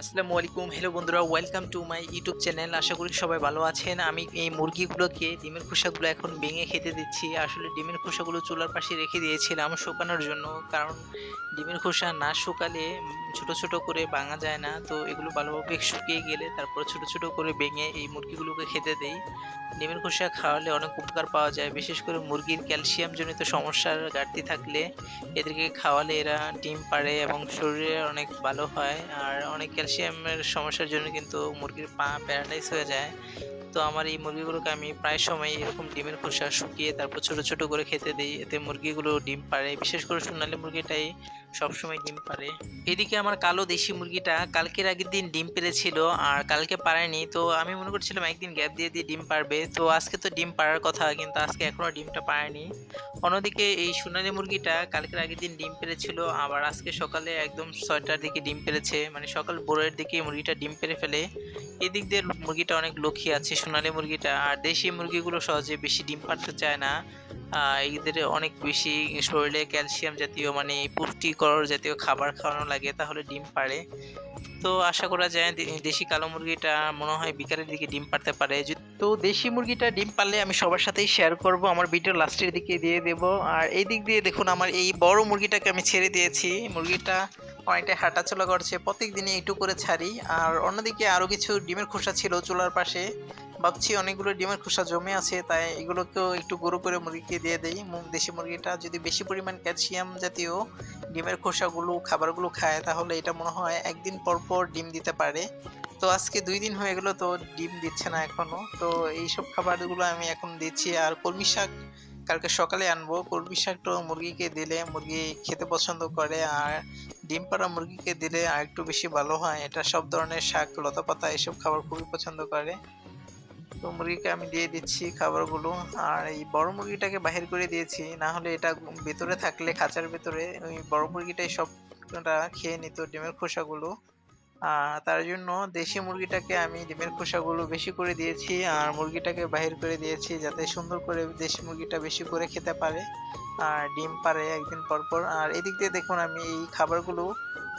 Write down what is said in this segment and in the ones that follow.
আসসালামু আলাইকুম। হ্যালো বন্ধুরা welcome to my YouTube channel আশা করি সবাই ভালো আছেন। আমি এই মুরগিগুলোকে, ডিমের খোসাগুলো এখন ভেঙে খেতে দিচ্ছি। আসলে ডিমের খোসাগুলো চুলার পাশে রেখে দিয়েছিলাম শুকানোর জন্য, কারণ ডিমের খোসা না শুকালে ছোট ছোট করে ভাঙা যায় না। তো এগুলো ভালোভাবে শুকিয়ে গেলে তারপর ছোট ছোট করে ভেঙে এই মুরগিগুলোকে খেতে দেই। ডিমের খোসা খাওয়ালে অনেক উপকার পাওয়া যায়, বিশেষ করে মুরগির ক্যালসিয়ামজনিত সমস্যার ঘাটতি থাকলে এদেরকে খাওয়ালে এরা ডিম পাড়ে এবং শরীরে অনেক ভালো হয়। আর অনেক ক্যালসিয়ামের সমস্যার জন্য কিন্তু মুরগির পা প্যারালাইজ হয়ে যায়। তো আমার এই মুরগিগুলোকে আমি প্রায় সময় এরকম ডিমের খোসা শুকিয়ে তারপর ছোট ছোট করে খেতে দিই। এতে মুরগিগুলো ডিম পারে বিশেষ করে সোনালি মুরগিটাই সবসময় ডিম পারে। এদিকে আমার কালো দেশি মুরগিটা কালকের আগের দিন ডিম পেরেছিল আর কালকে পারেনি। তো আমি মনে করছিলাম একদিন গ্যাপ দিয়ে দিয়ে ডিম পারবে। তো আজকে তো ডিম পাড়ার কথা, কিন্তু আজকে এখনও ডিমটা পারেনি। অন্যদিকে এই সোনালী মুরগিটা কালকের আগের দিন ডিম পেরেছিল, আবার আজকে সকালে একদম ছয়টার দিকে ডিম পেরেছে। মানে সকাল ভোরের দিকে মুরগিটা ডিম পেরে ফেলে। এদিক দিয়ে মুরগিটা অনেক লক্ষ্মী আছে সোনালী মুরগিটা, আর দেশি মুরগিগুলো সহজে বেশি ডিম পাড়তে চায় না। এদের অনেক বেশি শরীরে ক্যালসিয়াম জাতীয় মানে পুষ্টিকর জাতীয় খাবার খাওয়ানো লাগে, তাহলে ডিম পারে তো আশা করা যায় দেশি কালো মুরগিটা মনে হয় বিকালের দিকে ডিম পারতে পারে। তো দেশি মুরগিটা ডিম পারলে আমি সবার সাথেই শেয়ার করব, আমার ভিডিও লাস্টের দিকে দিয়ে দেব। আর এই দিক দিয়ে দেখুন, আমার এই বড় মুরগিটাকে আমি ছেড়ে দিয়েছি। মুরগিটা অনেকটা হাঁটাচলা করছে প্রত্যেক দিনে একটু করে ছাড়ি। আর অন্যদিকে আরও কিছু ডিমের খোসা ছিল চুলার পাশে। ভাবছি অনেকগুলো ডিমের খোসা জমে আছে, তাই এগুলোকেও একটু গুঁড়ো করে মুরগিকে দিয়ে দেই। দেশি মুরগিটা যদি বেশি পরিমাণ ক্যালসিয়াম জাতীয় ডিমের খোসাগুলো, খাবারগুলো খায়, তাহলে এটা মনে হয় একদিন পর পর ডিম দিতে পারে। তো আজকে দুই দিন হয়ে গেলো তো ডিম দিচ্ছে না এখনও তো এইসব খাবারগুলো আমি এখন দিচ্ছি। আর কলমি শাক কালকে সকালে আনব। কলমি শাকটা মুরগিকে দিলে মুরগি খেতে পছন্দ করে, আর ডিম পাড়া মুরগিকে দিলে আর একটু বেশি ভালো হয়। এটা সব ধরনের শাক লতা পাতা এসব খাবার খুবই পছন্দ করে। তো মুরগিকে আমি দিয়ে দিচ্ছি খাবারগুলো। আর এই বড় মুরগিটাকে বাহির করে দিয়েছি, না হলে এটা ভেতরে থাকলে, খাঁচার ভেতরে, ওই বড় মুরগিটাই সবটা খেয়ে নিত ডিমের খোসাগুলো। আর তার জন্য দেশি মুরগিটাকে আমি ডিমের খোসাগুলো বেশি করে দিয়েছি, আর মুরগিটাকে বাহির করে দিয়েছি যাতে সুন্দর করে দেশি মুরগিটা বেশি করে খেতে পারে, আর ডিম পারে একদিন পর পর। আর এদিক দিয়ে দেখুন, আমি এই খাবারগুলো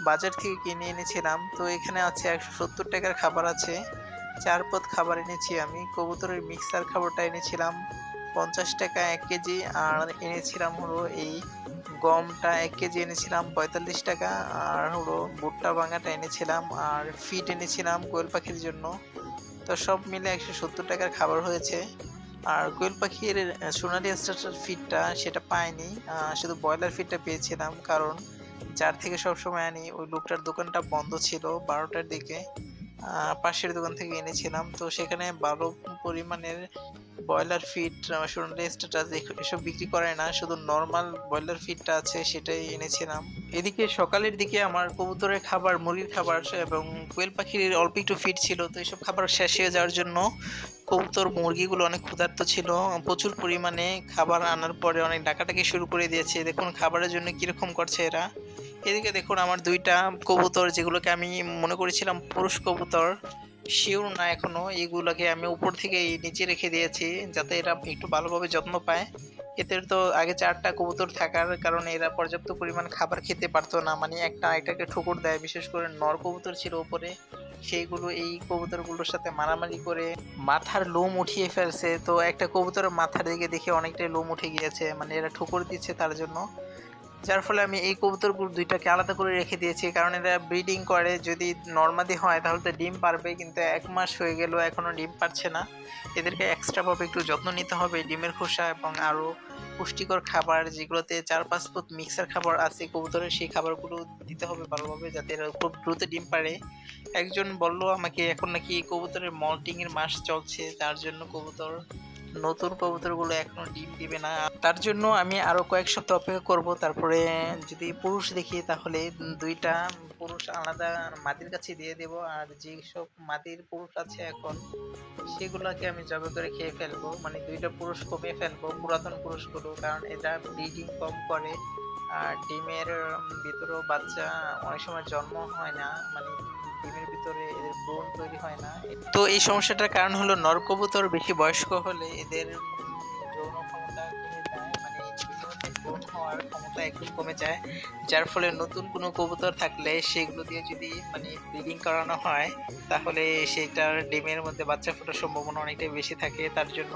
বাজার থেকে কিনে এনেছিলাম। তো এখানে আছে একশো সত্তর টাকার খাবার আছে। চার পদ খাবার এনেছি আমি। কবুতরের মিক্সার খাবারটা এনেছিলাম, পঞ্চাশ টাকা এক কেজি। আর এনেছিলাম হলো এই গমটা এক কেজি এনেছিলাম, পঁয়তাল্লিশ টাকা। আর হলো ভুট্টা ভাঙাটা এনেছিলাম, আর ফিট এনেছিলাম কোয়েল পাখির জন্য। তো সব মিলে একশো সত্তর টাকার খাবার হয়েছে। আর কোয়েল পাখির সোনালি স্টার্টার ফিটটা সেটা পাইনি। শুধু ব্রয়লার ফিটটা পেয়েছিলাম, কারণ যার থেকে সবসময় আনি, ওই লোকটার দোকানটা বন্ধ ছিল বারোটার দিকে। পাশের দোকান থেকে এনেছিলাম। তো সেখানে ভালো পরিমাণের ব্রয়লার ফিট সোনালি স্ট্যাটাস এসব বিক্রি করে না, শুধু নর্মাল ব্রয়লার ফিটটা আছে, সেটাই এনেছিলাম। এদিকে সকালের দিকে আমার কবুতরের খাবার, মুরগির খাবার এবং কোয়েল পাখির অল্প একটু ফিট ছিল, তো এসব খাবার শেষ হয়ে যাওয়ার জন্য কবুতর, মুরগিগুলো অনেক ক্ষুধার্ত ছিল। প্রচুর পরিমাণে খাবার আনার পরে অনেক ডাকাটাকি শুরু করে দিয়েছে। দেখুন, খাবারের জন্য কীরকম করছে এরা। এদিকে দেখুন আমার দুইটা কবুতর, যেগুলোকে আমি মনে করেছিলাম পুরুষ কবুতর শিওর না এখনও, এগুলোকে আমি উপর থেকে নিচে রেখে দিয়েছি, যাতে এরা একটু ভালোভাবে যত্ন পায়। এদের তো আগে চারটা কবুতর থাকার কারণে এরা পর্যাপ্ত পরিমাণ খাবার খেতে পারতো না মানে একটা এটাকে ঠুকুর দেয়, বিশেষ করে নর কবুতর ছিল উপরে, সেইগুলো এই কবুতরগুলোর সাথে মারামারি করে মাথার লোম উঠিয়ে ফেলছে। তো একটা কবুতরের মাথার দিকে দেখে অনেকটাই লোম উঠে গিয়েছে মানে এরা ঠুকুর দিচ্ছে তার জন্য। যার ফলে আমি এই কবুতরগুলো দুইটাকে আলাদা করে রেখে দিয়েছি, কারণ এরা ব্রিডিং করে, যদি নর্মালি হয় তাহলে তো ডিম পারবে, কিন্তু এক মাস হয়ে গেল এখনও ডিম পারছে না। এদেরকে এক্সট্রাভাবে একটু যত্ন নিতে হবে, ডিমের খোসা এবং আরও পুষ্টিকর খাবার যেগুলোতে চার পাঁচ ফুট মিক্সার খাবার আছে কবুতরের সেই খাবারগুলো দিতে হবে ভালোভাবে যাতে এরা খুব দ্রুত ডিম পারে। একজন বলল আমাকে, এখন নাকি কবুতরের মল্টিং এর মাস চলছে তার জন্য কবুতর নতুন কবুতরগুলো এখনও ডিম দিবে না। তার জন্য আমি আরও কয়েক সপ্তাহ অপেক্ষা করব। তারপরে যদি পুরুষ দেখি, তাহলে দুইটা পুরুষ আলাদা মাটির কাছে দিয়ে দেব। আর যেসব মাটির পুরুষ আছে এখন, সেগুলোকে আমি জবে করে খেয়ে ফেলব। মানে দুইটা পুরুষ কমিয়ে ফেলব, পুরাতন পুরুষগুলো, কারণ এটা ব্রিডিং কম করে। আর ডিমের ভিতরেও বাচ্চা অনেক সময় জন্ম হয় না। মানে ডিমের ভিতরে এদের ব্রণ তৈরি হয় না। তো এই সমস্যাটার কারণ হলো নরকবুতর বেশি বয়স্ক হলে এদের হওয়ার ক্ষমতা একদম কমে যায়, যার ফলে নতুন কোনো কবুতর থাকলে সেগুলো দিয়ে যদি মানে ব্রিডিং করানো হয়, তাহলে সেটার ডিমের মধ্যে বাচ্চা ফোটার সম্ভাবনা অনেকটাই বেশি থাকে। তার জন্য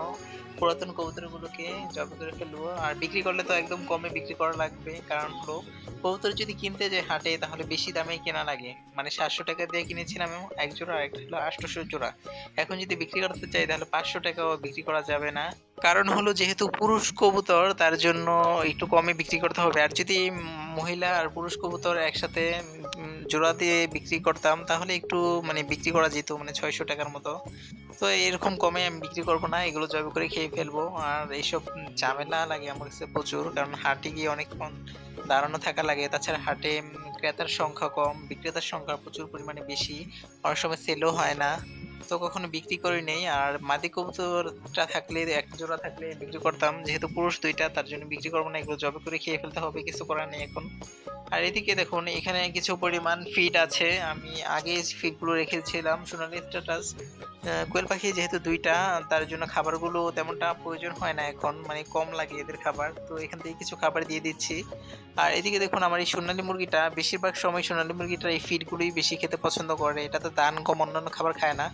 পুরাতন কবুতরগুলোকে জব করে ফেলব আর বিক্রি করলে তো একদম কমে বিক্রি করা লাগবে। কারণ হলো, কবুতর যদি কিনতে যায় হাটে, তাহলে বেশি দামে কেনা লাগে। মানে সাতশো টাকা দিয়ে কিনেছিলাম এবং এক জোড়া আর একটা হলো আটশোশো জোড়া। এখন যদি বিক্রি করতে চাই, তাহলে পাঁচশো টাকাও বিক্রি করা যাবে না। কারণ হলো যেহেতু পুরুষ কবুতর, তার জন্য একটু কমে বিক্রি করতে হবে। আর যদি মহিলা আর পুরুষ কবুতর একসাথে জোড়া দিয়ে বিক্রি করতাম, তাহলে একটু মানে বিক্রি করা যেত মানে ছয়শো টাকার মতো। তো এরকম কমে আমি বিক্রি করব না, এগুলো জবে করে খেয়ে ফেলব। আর এইসব ঝামেলা লাগে আমার কাছে প্রচুর, কারণ হাটে গিয়ে অনেকক্ষণ দাঁড়ানো থাকা লাগে। তাছাড়া হাটে ক্রেতার সংখ্যা কম, বিক্রেতার সংখ্যা প্রচুর পরিমাণে বেশি, অনেক সময় সেলও হয় না। তো কখনো বিক্রি করি নেই। আর মাদি কবুতরটা থাকলে, এক জোড়া থাকলে বিক্রি করতাম। যেহেতু পুরুষ দুইটা, তার জন্য বিক্রি করব না, এগুলো জবে করে খেয়ে ফেলতে হবে, কিছু করার নেই এখন। আর এদিকে দেখুন, এখানে কিছু পরিমাণ ফিট আছে। আমি আগে ফিটগুলো রেখেছিলাম, সোনালি স্ট্যাটাস কোয়েল পাখি যেহেতু দুইটা, তার জন্য খাবারগুলো তেমনটা প্রয়োজন হয় না এখন মানে কম লাগে এদের খাবার। তো এখান থেকে কিছু খাবার দিয়ে দিচ্ছি। আর এদিকে দেখুন, আমার এই সোনালী মুরগিটা, বেশিরভাগ সময় সোনালী মুরগিটা এই ফিডগুলোই বেশি খেতে পছন্দ করে। এটা তো দান কম অন্যান্য খাবার খায় না।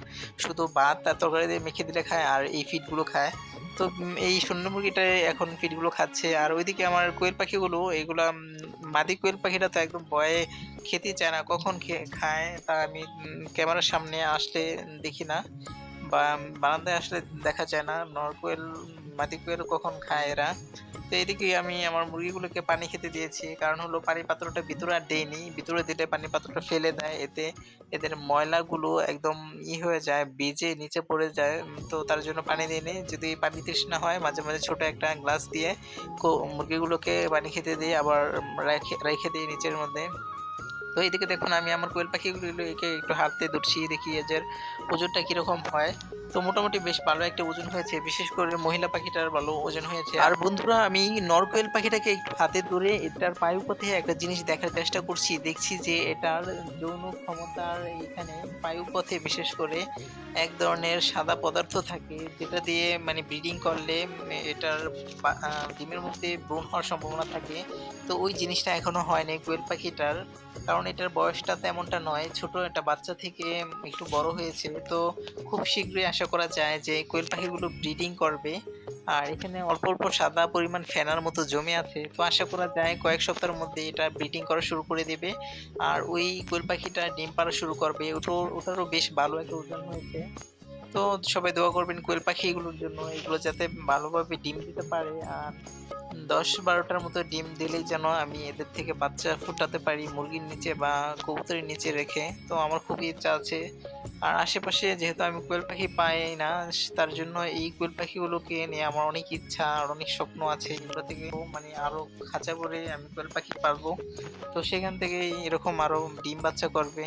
শুধু ভাত আর তরকারি দিয়ে মেখে দিলে খায় আর এই ফিডগুলো খায়। তো এই সোনালী মুরগিটা এখন ফিডগুলো খাচ্ছে। আর ওইদিকে আমার কোয়েল পাখিগুলো, এগুলা মাদি কোয়েল পাখিটা তো একদম ভয়ে খেতে চায় না, কখন খায় তা আমি ক্যামেরার সামনে আসলে দেখি না বা বারান্দায় আসলে দেখা যায় না। নরকোয়েল মাদি কোয়েল কখন খায় এরা? তো এদিকে আমি আমার মুরগিগুলোকে পানি খেতে দিয়েছি। কারণ হলো পানি পাত্রটা ভিতরে আর দেয়নি। ভিতরে দিলে পানি পাত্রটা ফেলে দেয়। এতে এদের ময়লাগুলো একদম ই হয়ে যায়, ভিজে নিচে পড়ে যায়। তো তার জন্য পানি দিইনি যদি পানি তৃষ্ণা হয়, মাঝে মাঝে ছোট একটা গ্লাস দিয়ে মুরগিগুলোকে পানি খেতে দিই আবার রেখে রেখে দিই নিচের মধ্যে। তো এইদিকে দেখুন, আমি আমার কোয়েল পাখিগুলোকে একটু হাতে ধরছি, দেখি এদের ওজনটা কীরকম হয়। তো মোটামুটি বেশ ভালো একটা ওজন হয়েছে, বিশেষ করে মহিলা পাখিটার ভালো ওজন হয়েছে। আর বন্ধুরা, আমি নরকোয়েল পাখিটাকে একটু হাতে ধরে এটার পায়ুপথে একটা জিনিস দেখার চেষ্টা করছি। দেখছি যে এটার যৌন ক্ষমতার এখানে পায়ুপথে বিশেষ করে এক ধরনের সাদা পদার্থ থাকে, যেটা দিয়ে মানে ব্রিডিং করলে এটার ডিমের মধ্যে ব্রণ হওয়ার সম্ভাবনা থাকে। তো ওই জিনিসটা এখনও হয়নি কোয়েল পাখিটার। কারণ এটার বয়সটা তেমনটা নয়। ছোট একটা বাচ্চা থেকে একটু বড় হয়েছে, তো খুব শীঘ্রই আশা করা যায় যে কোয়েল পাখিগুলো ব্রিডিং করবে। আর এখানে অল্প অল্প সাদা পরিমাণ ফেনার মতো জমে আছে, তো আশা করা যায় কয়েক সপ্তাহের মধ্যে এটা ব্রিডিং করা শুরু করে দেবে। আর ওই কোয়েল পাখিটা ডিম পাড়া শুরু করবে ওটাও ওটারও বেশ ভালো একটা ওজন হয়েছে। তো সবাই দোয়া করবেন কোয়েল পাখি এগুলোর জন্য, এগুলো যাতে ভালোভাবে ডিম দিতে পারে। আর দশ বারোটার মতো ডিম দিলেই যেন আমি এদের থেকে বাচ্চা ফুটাতে পারি মুরগির নিচে বা কবুতরের নিচে রেখে। তো আমার খুবই ইচ্ছা আছে। আর আশেপাশে যেহেতু আমি কোয়েল পাখি পাই না, তার জন্য এই কোয়েল পাখিগুলোকে নিয়ে আমার অনেক ইচ্ছা আর অনেক স্বপ্ন আছে। এগুলো থেকে মানে আরও খাঁচা করে আমি কোয়েল পাখি পারব তো সেখান থেকে এরকম আরও ডিম বাচ্চা করবে।